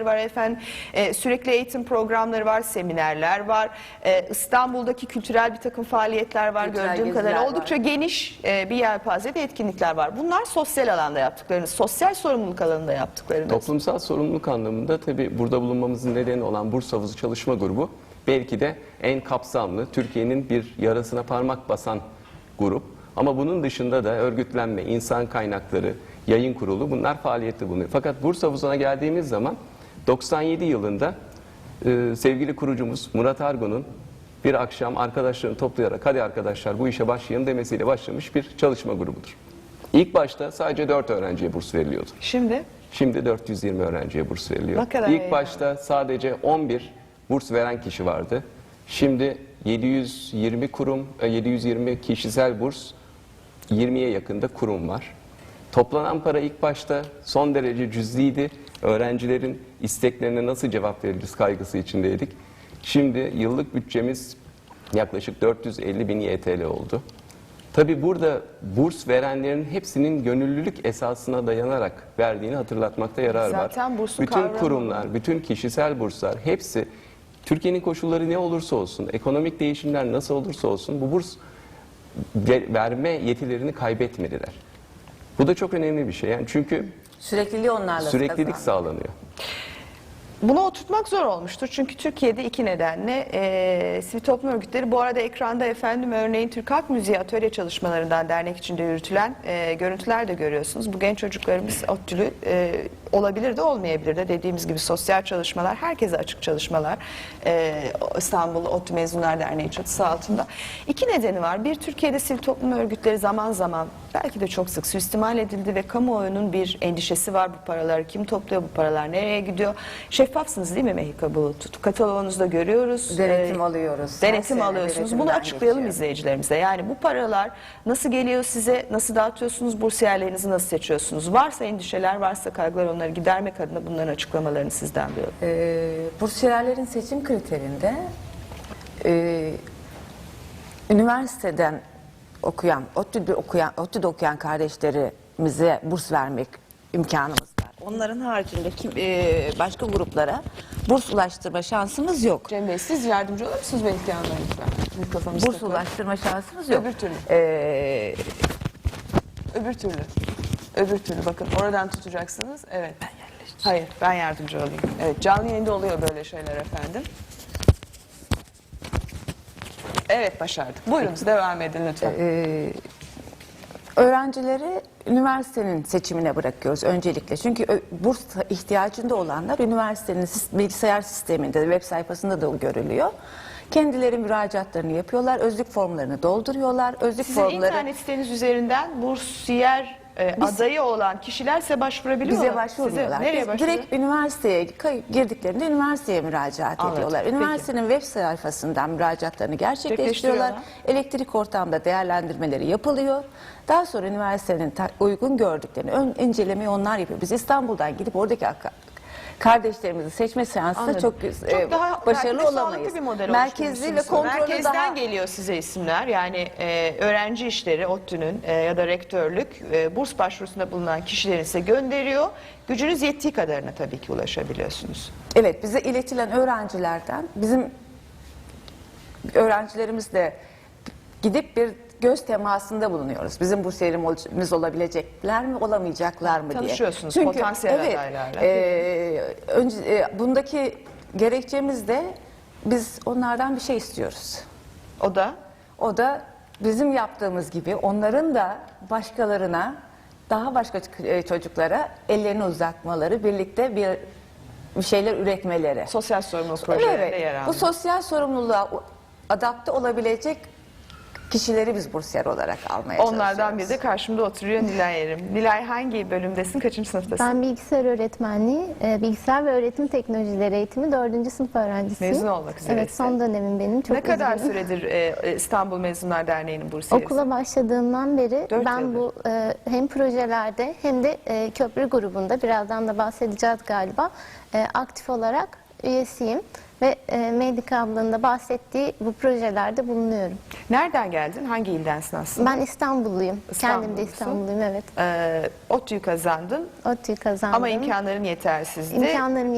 programları var efendim. E, sürekli eğitim programları var, seminerler var. E, İstanbul'daki kültürel bir takım faaliyetler var Kültürel gördüğüm kadarıyla. var. Oldukça geniş e, bir yelpazede etkinlikler var. Bunlar sosyal alanda yaptıklarınız, sosyal sorumluluk alanında yaptıklarınız. Toplumsal sorumluluk anlamında tabii burada bulunmamızın nedeni olan Burs Havuzu Çalışma Grubu belki de en kapsamlı, Türkiye'nin bir yarasına parmak basan grup. Ama bunun dışında da örgütlenme, insan kaynakları, yayın kurulu bunlar faaliyette bulunuyor. Fakat Burs Havuzu'na geldiğimiz zaman 97 yılında e, sevgili kurucumuz Murat Argun'un bir akşam arkadaşlarını toplayarak hadi arkadaşlar bu işe başlayın demesiyle başlamış bir çalışma grubudur. İlk başta sadece 4 öğrenciye burs veriliyordu. Şimdi Şimdi 420 öğrenciye burs veriliyor. Ne kadar İlk iyi. başta sadece 11 burs veren kişi vardı. Şimdi 720 kurum, e, 720 kişisel burs, 20'ye yakında kurum var. Toplanan para ilk başta son derece cüzdiydi. Öğrencilerin isteklerine nasıl cevap veririz kaygısı içindeydik. Şimdi yıllık bütçemiz yaklaşık 450 bin YTL oldu. Tabi burada burs verenlerin hepsinin gönüllülük esasına dayanarak verdiğini hatırlatmakta yarar var. Zaten bursun bütün kavramı- kurumlar, bütün kişisel burslar hepsi Türkiye'nin koşulları ne olursa olsun, ekonomik değişimler nasıl olursa olsun bu burs ve- verme yetilerini kaybetmediler. Bu da çok önemli bir şey. Yani çünkü Sürekliliği onlarla süreklilik kazandı. sağlanıyor. Bunu oturtmak zor olmuştur. Çünkü Türkiye'de iki nedenle e, sivil toplum örgütleri bu arada ekranda efendim örneğin Türk Halk Müziği atölye çalışmalarından dernek içinde yürütülen e, görüntüler de görüyorsunuz. Bu genç çocuklarımız ODTÜ'lü e, olabilir de olmayabilir de dediğimiz gibi sosyal çalışmalar, herkese açık çalışmalar e, İstanbul ODTÜ Mezunlar Derneği çatısı altında. İki nedeni var. Bir Türkiye'de sivil toplum örgütleri zaman zaman belki de çok sık suistimal edildi ve kamuoyunun bir endişesi var bu paraları kim topluyor bu paralar nereye gidiyor şeffafsınız değil mi Mehika Bulut kataloğunuzda görüyoruz Denetim Ee, alıyoruz. Denetim alıyorsunuz bunu açıklayalım geçiyor. izleyicilerimize yani bu paralar nasıl geliyor size nasıl dağıtıyorsunuz bursiyerlerinizi nasıl seçiyorsunuz varsa endişeler varsa kaygılar onları gidermek adına bunların açıklamalarını sizden duyalım. Ee, bursiyerlerin seçim kriterinde e, üniversiteden okuyan, ODTÜ'de okuyan, ODTÜ'de okuyan kardeşlerimize burs vermek imkanımız. Onların haricinde kim, e, başka gruplara burs ulaştırma şansımız yok. Cem Bey siz yardımcı olur musunuz Melike Hanım'a lütfen? Burs takın. ulaştırma şansımız yok. Öbür türlü. Ee, Öbür türlü. Öbür türlü bakın oradan tutacaksınız. Evet. Hayır ben yardımcı olayım. Evet canlı yayında oluyor böyle şeyler efendim. Evet başardık. Buyurunuz devam edin lütfen. Ee, öğrencileri üniversitenin seçimine bırakıyoruz öncelikle. Çünkü burs ihtiyacında olanlar üniversitenin bilgisayar sisteminde, web sayfasında da görülüyor. Kendileri müracaatlarını yapıyorlar, özlük formlarını dolduruyorlar. Özlük Sizin formları internet siteniz üzerinden bursiyer e, adayı olan kişiler size başvurabiliyorlar. bize başvurmuyorlar. Size nereye Biz başvuruyor? direkt üniversiteye kay- girdiklerinde üniversiteye müracaat Anladım. ediyorlar. Peki. Üniversitenin web sayfasından müracaatlarını gerçekleştiriyorlar. Gerçekleştiriyorlar. Elektrik ortamda değerlendirmeleri yapılıyor. Daha sonra üniversitenin ta- uygun gördüklerini ön incelemeyi onlar yapıyor. Biz İstanbul'dan gidip oradaki ak- kardeşlerimizi seçme seansı da Anladım. çok, e, daha başarılı de olamayız. bir model Merkezli ve oluşturmuşsunuz. kontrolü Merkezden daha geliyor size isimler. Yani e, öğrenci işleri ODTÜ'nün e, ya da rektörlük e, burs başvurusunda bulunan kişileri size gönderiyor. Gücünüz yettiği kadarına tabii ki ulaşabiliyorsunuz. Evet bize iletilen öğrencilerden bizim öğrencilerimizle gidip bir göz temasında bulunuyoruz. Bizim bursiyerimiz olabilecekler mi olamayacaklar mı diye. Tanışıyorsunuz potansiyel evet, adaylarla. e, önce, e, bundaki gerekçemiz de biz onlardan bir şey istiyoruz. O da O da bizim yaptığımız gibi onların da başkalarına daha başka e, çocuklara ellerini uzatmaları, birlikte bir bir şeyler üretmeleri. sosyal sorumluluk projelerinde Evet, yer bu almak. sosyal sorumluluğa adapte olabilecek kişileri biz bursiyer olarak almaya Onlardan biri de karşımda oturuyor Nilay Erim. Nilay hangi bölümdesin? Kaçıncı sınıftasın? Ben bilgisayar öğretmenliği, e, bilgisayar ve öğretim teknolojileri eğitimi 4. sınıf öğrencisiyim. Mezun olmak üzeresin. Evet son dönemim benim. Çok ne kadar üzgünüm. süredir e, e, İstanbul Mezunlar Derneği'nin bursiyerisi? Okula başladığımdan beri Dört ben yıldır. bu e, hem projelerde hem de e, köprü grubunda birazdan da bahsedeceğiz galiba e, aktif olarak üyesiyim ve e, Medik ablanın da bahsettiği bu projelerde bulunuyorum. Nereden geldin? Hangi ildensin aslında? Ben İstanbulluyum. Kendim de. İstanbulluyum evet. Ee, ODTÜ'yü kazandın ODTÜ'yü kazandım. ama imkanların yetersizdi. İmkanlarım